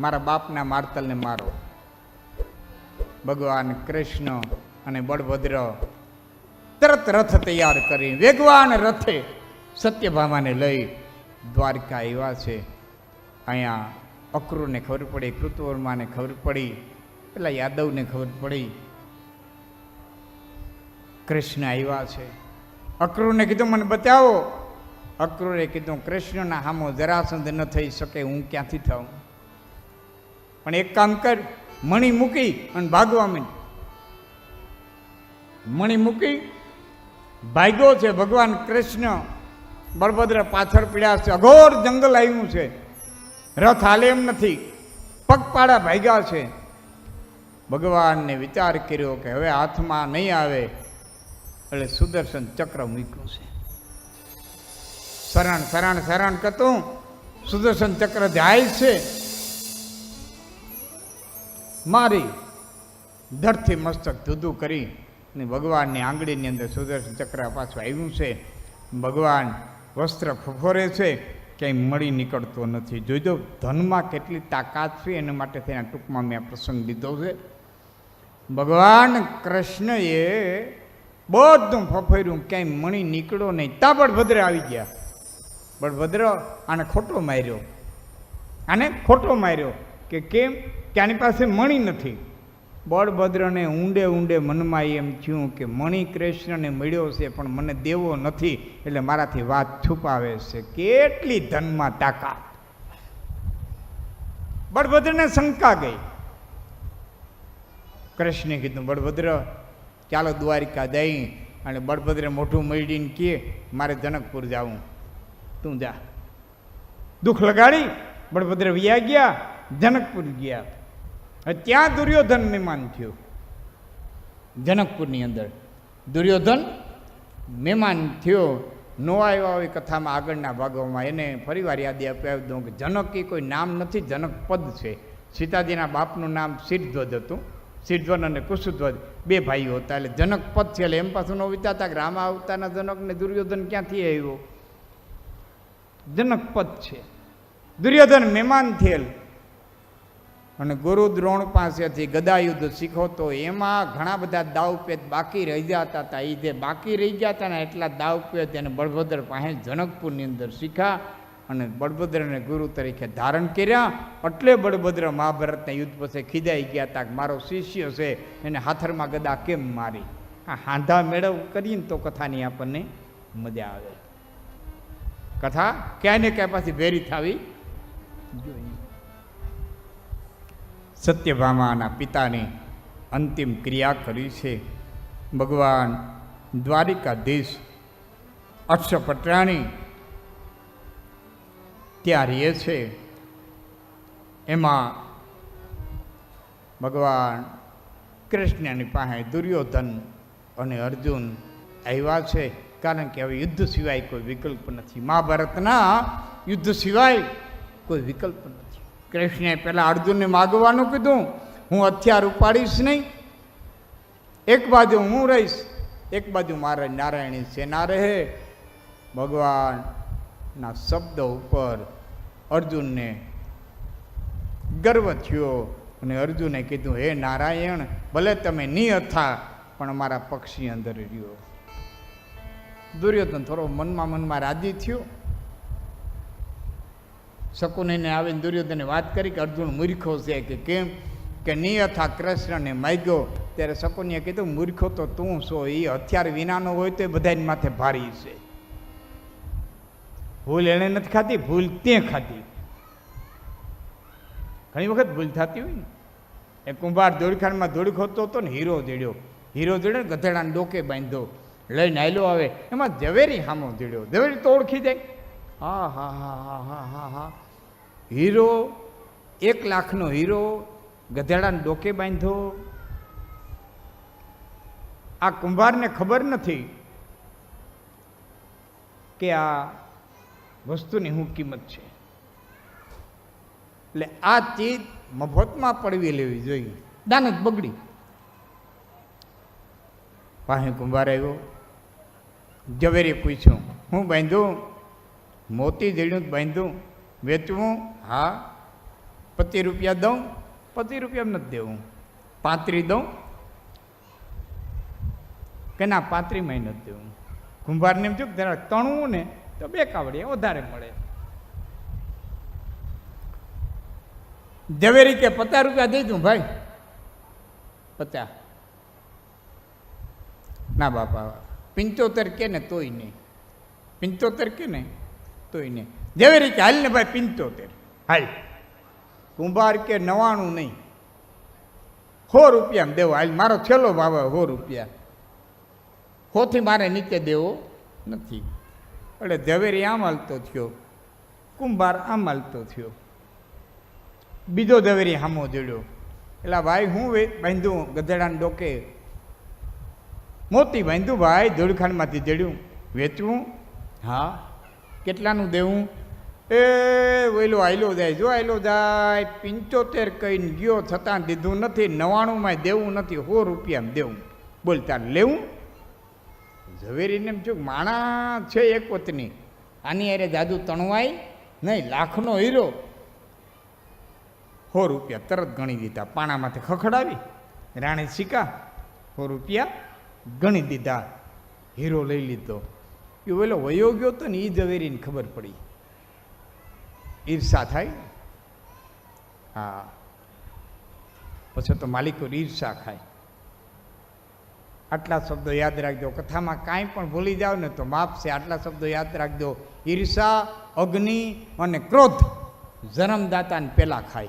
મારા બાપના મારતલને મારો. ભગવાન કૃષ્ણ અને બળભદ્ર તરત રથ તૈયાર કરી વેગવાન રથે સત્યભામાને લઈ દ્વારકા આવ્યા છે. અહીંયા અક્રુને ખબર પડી, કૃતવર્માને ખબર પડી, પેલા યાદવને ખબર પડી. કૃષ્ણ આવ્યા છે. અક્રુને કીધું, મને બતાવો. અક્રુરે કીધું, કૃષ્ણના હામો જરાસંધ ન થઈ શકે, હું ક્યાંથી થાઉં? પણ એક કામ કર, મણી મૂકી અને ભાગવા માંડ. મણી મૂકી, ભાગ્યો છે ભગવાન કૃષ્ણ. બળભદ્ર પાછળ પીડ્યા છે. અઘોર જંગલ આવ્યું છે. રથ હાલે એમ નથી. પગપાળા ભાગ્યા છે. ભગવાનને વિચાર કર્યો કે હવે હાથમાં નહીં આવે, એટલે સુદર્શન ચક્ર મૂક્યું છે. શરણ શરણ શરણ કરતું સુદર્શન ચક્ર જાય છે. મારી ધરથી મસ્તક જુદું કરી અને ભગવાનની આંગળીની અંદર સુદર્શન ચક્ર પાછું આવ્યું છે. ભગવાન વસ્ત્ર ફફોરે છે, ક્યાંય મળી નીકળતો નથી. જોઈજો ધનમાં કેટલી તાકાત છે, એના માટે તેના ટૂંકમાં મેં આ પ્રસંગ લીધો છે. ભગવાન કૃષ્ણએ બધું ફફર્યું, ક્યાંય મણી નીકળ્યો નહીં. તા બળભદ્ર આવી ગયા. બળભદ્ર આને ખોટો માર્યો. આને ખોટો માર્યો. કે કેમ? આની પાસે મણી નથી. બળભદ્રને ઊંડે ઊંડે મનમાં એમ થયું કે મણી કૃષ્ણને મળ્યો છે, પણ મને દેવો નથી, એટલે મારાથી વાત છુપાવે છે. કેટલી ધનમાં તાકાત. બળભદ્રને શંકા ગઈ. કૃષ્ણે કીધું, બળભદ્ર, ચાલો દ્વારિકા દઈ અને બળભદ્રે મોઢું મળીને કહે મારે જનકપુર જવું. તું જા. દુઃખ લગાડી, બળભદ્ર વ્યા ગયા. જનકપુર ગયા. ત્યાં દુર્યોધન મહેમાન થયો. જનકપુરની અંદર દુર્યોધન મહેમાન થયો. નો આવ્યો આવી કથામાં આગળના ભાગોમાં એને ફરીવાર યાદી અપાવી દઉં કે જનક એ કોઈ નામ નથી, જનક પદ છે. સીતાજીના બાપનું નામ શિરધ્વજ હતું. સિદ્ધ્વન અને કુશુધ્વજ બે ભાઈઓ હતા. એટલે જનક પદ છે. એટલે એમ પાછું ન વિચારતા કે રામા અવતારના જનકને દુર્યોધન ક્યાંથી આવ્યો? જનક પદ છે. દુર્યોધન મહેમાન થયેલ. અને ગુરુ દ્રોણ પાસેથી ગદાયુદ્ધ શીખો તો એમાં ઘણા બધા દાવપેચ બાકી રહી જતા હતા. એ જે બાકી રહી ગયા હતા ને એટલા દાવપેચ એને બળભદ્ર પાસે જનકપુરની અંદર શીખ્યા અને બળભદ્રને ગુરુ તરીકે ધારણ કર્યા. એટલે બળભદ્ર મહાભારતના યુદ્ધ પછી ખીજાઈ ગયા હતા કે મારો શિષ્ય છે, એને હાથરમાં ગદા કેમ મારી? આ હાંધા મેળવ કરીને તો કથાની આપણને મજા આવે. કથા ક્યાંય ને ક્યાંય પાછી ભેરી થવી જોઈએ. સત્યભામાના પિતાની અંતિમ ક્રિયા કરી છે. ભગવાન દ્વારિકાધીશ અક્ષપટરાણી ત્યાં રહે છે. એમાં ભગવાન કૃષ્ણની પાસે દુર્યોધન અને અર્જુન આવ્યા છે. કારણ કે હવે યુદ્ધ સિવાય કોઈ વિકલ્પ નથી. મહાભારતના યુદ્ધ સિવાય કોઈ વિકલ્પ નથી. કૃષ્ણે પહેલાં અર્જુનને માગવાનું કીધું, હું હથિયાર ઉપાડીશ નહીં. એક બાજુ હું રહીશ, એક બાજુ મારે નારાયણી સેના રહે. ભગવાનના શબ્દ ઉપર અર્જુનને ગર્વ થયો અને અર્જુને કીધું, હે નારાયણ, ભલે તમે નહીં હતા પણ અમારા પક્ષી અંદર રહ્યો. દુર્યોધન થોડો મનમાં મનમાં રાજી થયો. શકુનીને આવીને દુર્યોધને વાત કરી કે અર્જુન મૂર્ખો છે કે કેમ? કે નિયથા કૃષ્ણને માગ્યો. ત્યારે શકુનીએ કીધું, મૂર્ખો તો તું છો એ હથિયાર વિનાનો હોય તો એ બધાની માથે ભારી છે. ભૂલ એણે નથી ખાધી, ભૂલ તે ખાધી. ઘણી વખત ભૂલ થતી હોય ને. એ કુંભાર દોડખાનમાં દોડ ખોતો હતો ને, હીરો જડ્યો હીરો જડ્યો ને, ગધેડાને ડોકે બાંધ્યો. લઈને આયલો આવે. એમાં ઝવેરી હામો જડ્યો ઝવેરી તો ઓળખી જાય. હા હા હા હા હા હા હા. હીરો એક લાખનો હીરો ગધેડાને ડોકે બાંધ્યો. આ કુંભારને ખબર નથી કે આ વસ્તુની શું કિંમત છે. એટલે આ ચીજ મફતમાં પડવી લેવી જોઈએ. દાનત બગડી. પાસે કુંભાર આવ્યો. ઝવેરે પૂછ્યું હું બાંધ્યું મોતી ઝીણું બાંધ્યું વેચવું, હા, પચીસ રૂપિયા દઉં, પચીસ રૂપિયા નથી દેવું. પાંત્રી દઉં. કે ના પાંત્રીમાં નથી દેવું. કુંભારને એમ થયું જરા તણવું ને તો બે કાવડીએ વધારે મળે. ઝવેરી કે પચાસ રૂપિયા દઈ દઉં ભાઈ. પચાસ. ના બાપા, પંચોતેર કે ને તોય નહીં. પંચોતેર કે ને? તોય નહીં ઝવેરી કે હાલને ભાઈ પંચોતેર. હાલ. કુંભાર કે નવાણું નહીં. સો રૂપિયામાં દેવો. હાલ મારો છેલ્લો ભાવ સો રૂપિયા. સોથી મારે નીચે દેવો નથી. એટલે ઝવેરી આમ હાલતો થયો. કુંભાર આમ હાલતો થયો. બીજો ઝવેરી હામો જોડ્યો. એટલે ભાઈ હું વે બાંધ્યું ગધેડાને ડોકે. મોતી બાંધ્યું ભાઈ ધૂળખાંડમાંથી જડ્યું. વેચવું. હા. કેટલાનું દેવું? એ વહેલો આયલો જાય. જો આયલો જાય, પંચોતેર કહીને ગયો, છતાં દીધું નથી નવાણુંમાં દેવું નથી, સો રૂપિયામાં દેવું. બોલ, તાર લેવું? ઝવેરીને એમ છું માણા છે એક વતની. આની અરે જાદુ તણવાય નહીં, લાખનો હીરો. સો રૂપિયા તરત ગણી દીધા. પાણામાંથી ખખડાવી, રાણી સિક્કા સો રૂપિયા ગણી દીધા. હીરો લઈ લીધો. એ પેલો વયો ગયો તો ને એ ઝવેરીને ખબર પડી. ઈર્ષા થાય. હા. પછી તો માલિકો ઈર્ષા ખાય. આટલા શબ્દો યાદ રાખજો. કથામાં કાંઈ પણ ભૂલી જાઓ ને તો માફ છે. આટલા શબ્દો યાદ રાખજો. ઈર્ષા, અગ્નિ અને ક્રોધ જન્મદાતાને પહેલાં ખાય.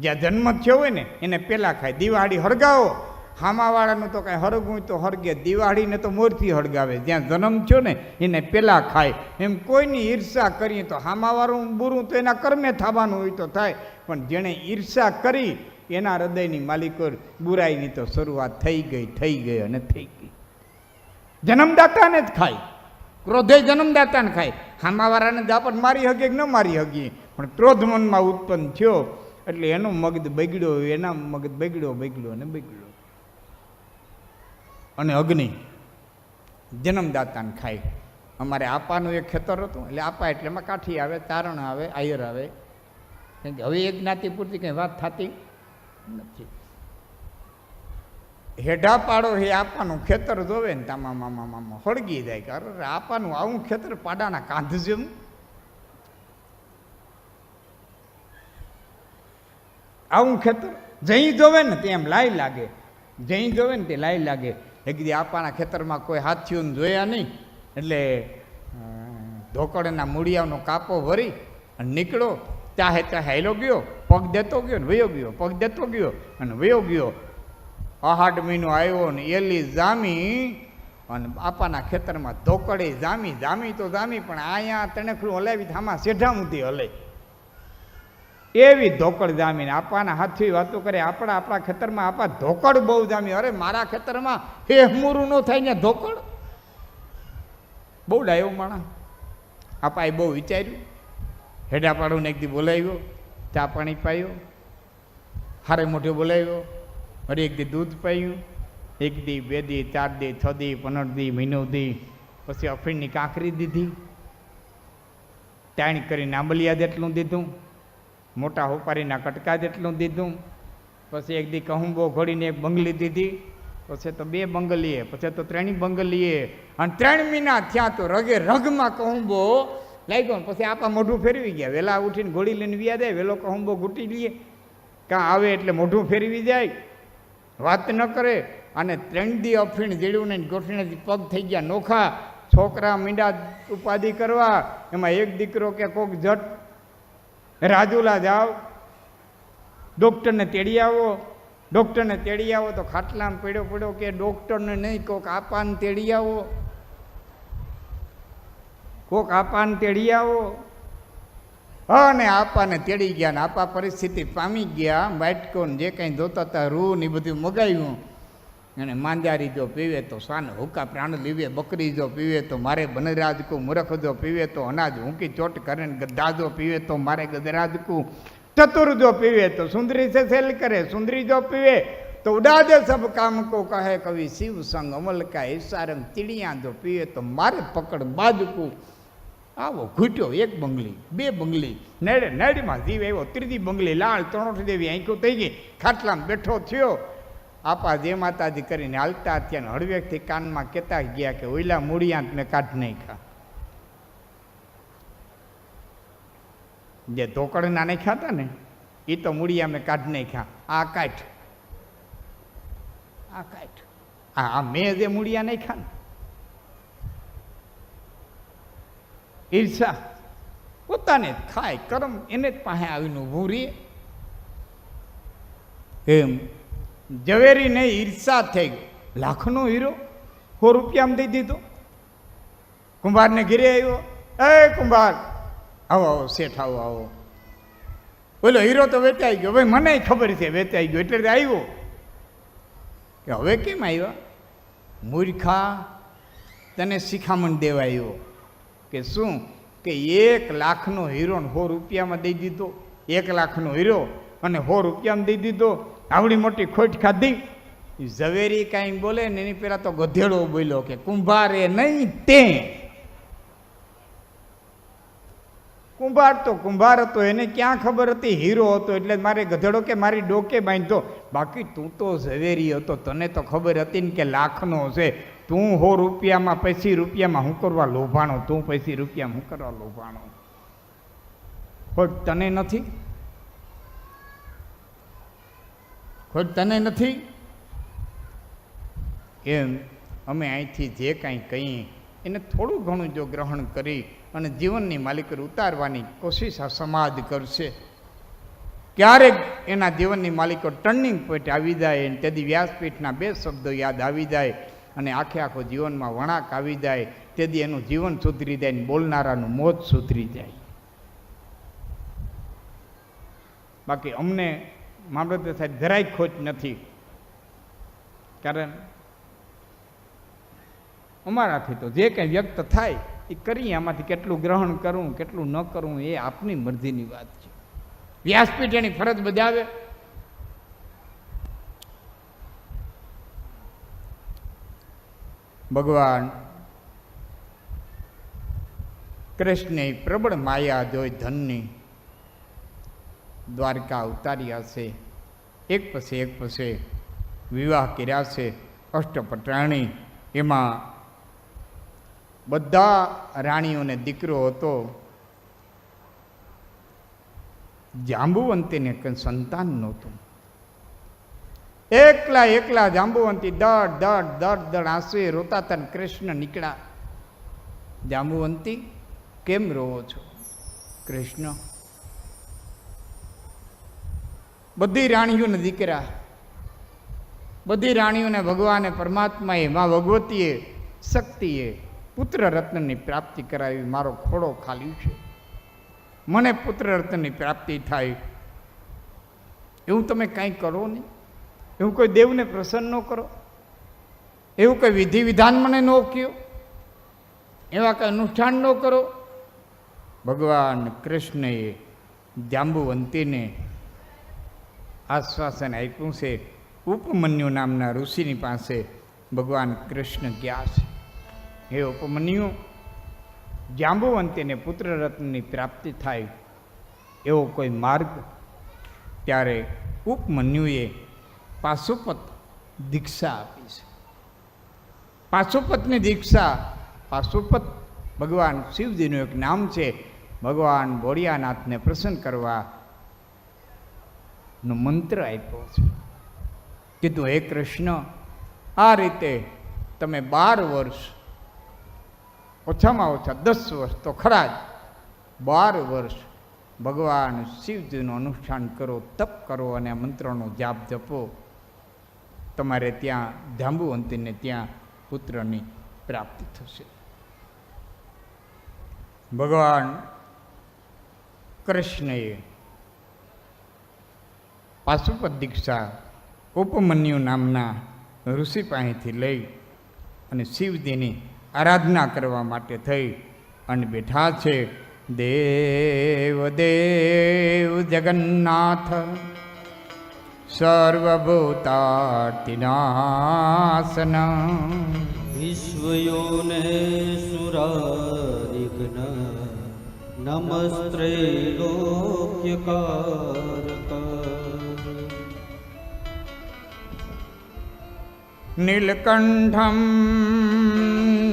જ્યાં જન્મ થયો હોય ને, એને પહેલાં ખાય. દિવાળી હળગાવો. હામાવાળાનું તો કાંઈ હરગવું તો હરગે, દિવાળીને તો મોરથી હળગાવે. જ્યાં જન્મ થયો ને, એને પહેલાં ખાય. એમ કોઈની ઈર્ષા કરીએ તો હામાવાળું બુરું તો એના કર્મે થવાનું હોય તો થાય. પણ જેણે ઈર્ષા કરી, એના હૃદયની માલિકો બુરાઈની તો શરૂઆત થઈ ગઈ થઈ ગઈ અને થઈ ગઈ. જન્મદાતાને જ ખાય. ક્રોધે જન્મદાતાને ખાય. હામાવાળાને દાપટ મારી હગે કે ન મારી હગીએ પણ ક્રોધ મનમાં ઉત્પન્ન થયો, એટલે એનો મગજ બગડ્યો, એના મગજ બગડ્યો બગડ્યો અને બગડ્યો. અને અગ્નિ. જન્મદાતાને ખાય. અમારે આપાનું એક ખેતર હતું, એટલે આપા એટલે એમાં કાઠી આવે, તારણ આવે, આયર આવે. કેમ કે હવે એક જ્ઞાતિ પૂરતી કંઈ વાત થતી નથી. હેઢા પાડો એ આપાનું ખેતર જોવે ને તામા મામા મામા હળગી જાય કે અરે આપાનું આવું ખેતર પાડાના કાંધ જેમ. આવું ખેતર જઈ જોવે ને તેમ લાઈ લાગે. જઈ જોવે ને તે લાઈ લાગે. એક દી આપાના ખેતરમાં કોઈ હાથીઓને જોયા નહીં. એટલે ઢોકળના મૂળિયાનો કાપો ભરી અને નીકળો ચાહે ચાહે હેલો ગયો, પગ દેતો ગયો ને વયો ગયો, પગ દેતો ગયો અને વયો ગયો. આહાડ મહિનો આવ્યો ને એલી જામી અને બાપાના ખેતરમાં ધોકડે જામી જામી તો જામી, પણ અહીંયા તણખડું હલાવી, આમાં સેઢામુથી હલે એવી ધોકડ જામીને આપાના હાથથી વાતો કરે, આપણા આપણા ખેતરમાં આપા ધોકડ બહુ જામી. અરે, મારા ખેતરમાં હે હમુરું ન થાય ને ધોકડ બહુ ડાયો માણા આપાએ બહુ વિચાર્યું. હેડા પાડું એક દી બોલાવ્યો, ચા પાણી પાયો. હારે મોઢે બોલાવ્યો. વળી એક દી દૂધ પાયું. એક દી, બે દી, ચાર દી, છ દી, પંદર દી, મહિનો દી. પછી અફીણની કાંકરી દીધી. ટાણી કરીને આંબલિયા જેટલું દીધું. મોટા હોપારીના કટકા જેટલું દીધું, પછી એક દી કહુંબો ઘોડીને એક બંગલી દીધી, પછી તો બે બંગલીએ, પછી તો ત્રણેય બંગલીએ, અને ત્રણ મહિના થયા તો રગે રગમાં કહુંબો લાગ્યો પછી આપા મોઢું ફેરવી ગયા. વહેલા ઉઠીને ઘોડી લઈને વ્યા જાય વહેલો કહુંબો ઘૂંટી લઈએ કાં આવે એટલે મોઢું ફેરવી જાય? વાત ન કરે. અને ત્રણ દી અફીણ જેડ્યું ને ગોઠણીથી પગ થઈ ગયા નોખા. છોકરા મીંડા ઉપાધિ કરવા, એમાં એક દીકરો કે કોક જટ રાજુલા જાઓ, ડૉક્ટરને તેડી આવો, ડૉક્ટરને તેડી આવો તો ખાટલામાં પડ્યો પડ્યો કે ડૉક્ટરને નહીં, કોક આપાને તેડી આવો. કોક આપાને તેડી આવો. અને આપાને તેડી ગયા ને આપા પરિસ્થિતિ પામી ગયા બાટકો જે કંઈ ધોતા હતા, રૂ ને બધું મગાવ્યું. અને માંદારી જો પીવે તો સાન હુકા પ્રાણ લીવે, બકરી જો પીવે તો મારે બનરાજકું, મૂરખ જો પીવે તો અનાજ હુંકી ચોટ કરે ગદ્દા જો પીવે તો મારે ગદરાજકું ચતુર જો પીવે તો સુંદરી સે સેલ કરે, સુંદરી જો પીવે તો ઉડાદે સબ કામ કો કહે કવિ, શિવ સંગ અમલ કા હિસારંગ, ચીડિયા જો પીવે તો મારે પકડ બાજકું. આવો ઘૂટ્યો એક બંગલી, બે બંગલી, નેડે, નેડમાં જીવ એવો ત્રીજી બંગલી, લાળ ત્રણોઠ દેવી આંખો થઈ ગઈ, ખાટલામાં બેઠો થયો આપા જે માતાજી કરીને હાલતા ત્યાં હળવેકથી કાનમાં કહેતા ગયા કે ઓઈલા મૂળિયાંત મેં કાઢ નહીં ખા જે ધોકડના નહીં ખાતા ને એ તો મૂળિયા મેં કાઢ નહીં ખા આ કાઠ આ કાઠ આ આ મેં જે મૂળિયા નહીં ખા ને. ઈર્ષા. પોતાને ખાય, કરમ એને જ પાસે આવીને ઊભું રહીએ એમ ઝવેરીને ઈર્ષા થઈ ગઈ. લાખનો હીરો સો રૂપિયામાં દઈ દીધો. કુંભારને ઘેરે આવ્યો. એ કુંભાર, આવો આવો, શેઠ, આવો આવો. બોલો, હીરો તો વેચાઈ ગયો. ભાઈ મને ખબર છે, વેચાઈ ગયો. એટલે આવ્યો. કે હવે કેમ આવ્યા? મૂર્ખા, તને શિખામણ દેવા આવ્યો. કે શું? કે એક લાખનો હીરો સો રૂપિયામાં દઈ દીધો. એક લાખનો હીરો અને સો રૂપિયામાં દઈ દીધો. આવડી મોટી ખોટ ખાધી. ઝવેરી કાંઈ બોલે ને એની પહેલાં તો ગધેડો બોલ્યો કે કુંભારે નહીં તે. કુંભાર તો કુંભાર હતો એને ક્યાં ખબર હતી? હીરો હતો એટલે મારે ગધેડો કે મારી ડોકે બાંધતો બાકી તું તો ઝવેરી હતો તને તો ખબર હતી ને કે લાખનો છે. તું હો રૂપિયામાં પૈસી રૂપિયામાં હું કરવા લોભાણો? તું પૈસી રૂપિયામાં હું કરવા લોભાણો? ખોટ તને નથી? ખોટ તને નથી? એમ અમે અહીંથી જે કાંઈ કહીએ, એને થોડું ઘણું જો ગ્રહણ કરી અને જીવનની માલિકર ઉતારવાની કોશિશ આ સમાજ કરશે. ક્યારેક એના જીવનની માલિકો ટર્નિંગ પોઈન્ટ આવી જાય અને તેથી વ્યાસપીઠના બે શબ્દો યાદ આવી જાય અને આખે આખો જીવનમાં વણાક આવી જાય. તેથી એનું જીવન સુધરી જાય ને બોલનારાનું મોત સુધરી જાય. બાકી અમને મામલતદાર સાહેબ જરાય ખોટ નથી. કારણ અમારાથી તો જે કંઈ વ્યક્ત થાય, એ કરીએ આમાંથી કેટલું ગ્રહણ કરવું કેટલું ન કરવું એ આપની મરજીની વાત છે. વ્યાસપીઠ એની ફરજ બજાવે. ભગવાન કૃષ્ણે પ્રબળ માયા જોઈ ધનની દ્વારકા ઉતાર્યા છે. એક પછી એક પછી વિવાહ કર્યા છે. અષ્ટપટાણી એમાં બધા રાણીઓને દીકરો હતો. જાંબુવંતીને કંઈ સંતાન નહોતું. એકલા એકલા જાંબુવંતી દડ દડ દડ દડ આંસુએ રોતા તન કૃષ્ણ નીકળ્યા. જાંબુવંતી, કેમ રોવો છો? કૃષ્ણ બધી રાણીઓને દીકરા. બધી રાણીઓને ભગવાને પરમાત્માએ, મા ભગવતીએ, શક્તિએ પુત્ર રત્નની પ્રાપ્તિ કરાવી, મારો ખોડો ખાલી છે. મને પુત્ર રત્નની પ્રાપ્તિ થાય. એવું તમે કાંઈ કરો નહીં. એવું કોઈ દેવને પ્રસન્ન ન કરો. એવું કોઈ વિધિ વિધાન મને ન કહ્યો એવા કંઈ અનુષ્ઠાન ન કરો. ભગવાન કૃષ્ણએ જાંબુવંતીને આશ્વાસન આપ્યું છે. ઉપમન્યુ નામના ઋષિની પાસે ભગવાન કૃષ્ણ ગયા છે. હે ઉપમન્યુ, જાંબુવંતીને પુત્ર રત્નની પ્રાપ્તિ થાય એવો કોઈ માર્ગ? ત્યારે ઉપમન્યુએ પાશુપત દીક્ષા આપી છે. પાશુપતની દીક્ષા, પાશુપત ભગવાન શિવજીનું એક નામ છે. ભગવાન ભોળિયાનાથને પ્રસન્ન કરવા નો મંત્ર આપ્યો છે. કીધું, હે કૃષ્ણ, આ રીતે તમે બાર વર્ષ, ઓછામાં ઓછા દસ વર્ષ તો ખરા જ, બાર વર્ષ ભગવાન શિવજીનું અનુષ્ઠાન કરો, તપ કરો અને આ મંત્રનો જાપ જપો. તમારે ત્યાં જાંબુવંતીને ત્યાં પુત્રની પ્રાપ્તિ થશે. ભગવાન કૃષ્ણએ પાશુપત દીક્ષા ઉપમન્યુ નામના ઋષિ પાસેથી લઈ અને શિવજીની આરાધના કરવા માટે થઈ અને બેઠા છે. દેવ દેવ જગન્નાથ સર્વભૂતાર્તિનાશન વિશ્વયોને સુરારિઘ્ન નમસ્ત્રૈલોક્યકારક નીલકંઠમ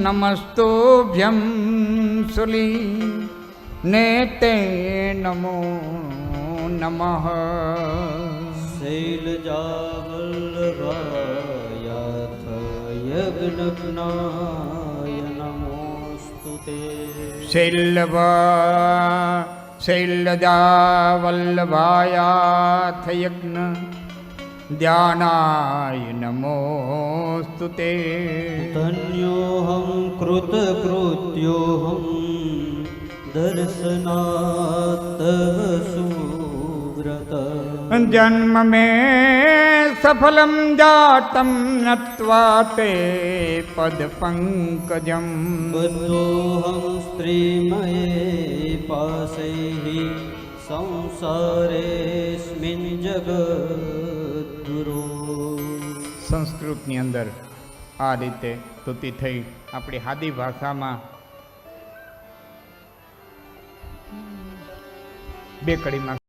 નમસ્તુભ્યં સુલી નેતે નમો નમ શૈલજાવલ્લભાયાથ યજ્ઞજ્ઞાય નમોસ્તુ તે શૈલવ શૈલજાવલ્લભાયાથ યજ્ઞ ध्यानाय नमोऽस्तु ते धन्योऽहं कृतकृत्योऽहं दर्शनात् सुव्रत जन्म मे सफलं जातं नत्वा ते पदपङ्कजं बन्धोऽहं स्त्रीमये पासैः संसारेऽस्मिन् जगत्। સંસ્કૃતની અંદર આ રીતે સ્તુતિ થઈ આપણી હાદી ભાષામાં બે કડીમાં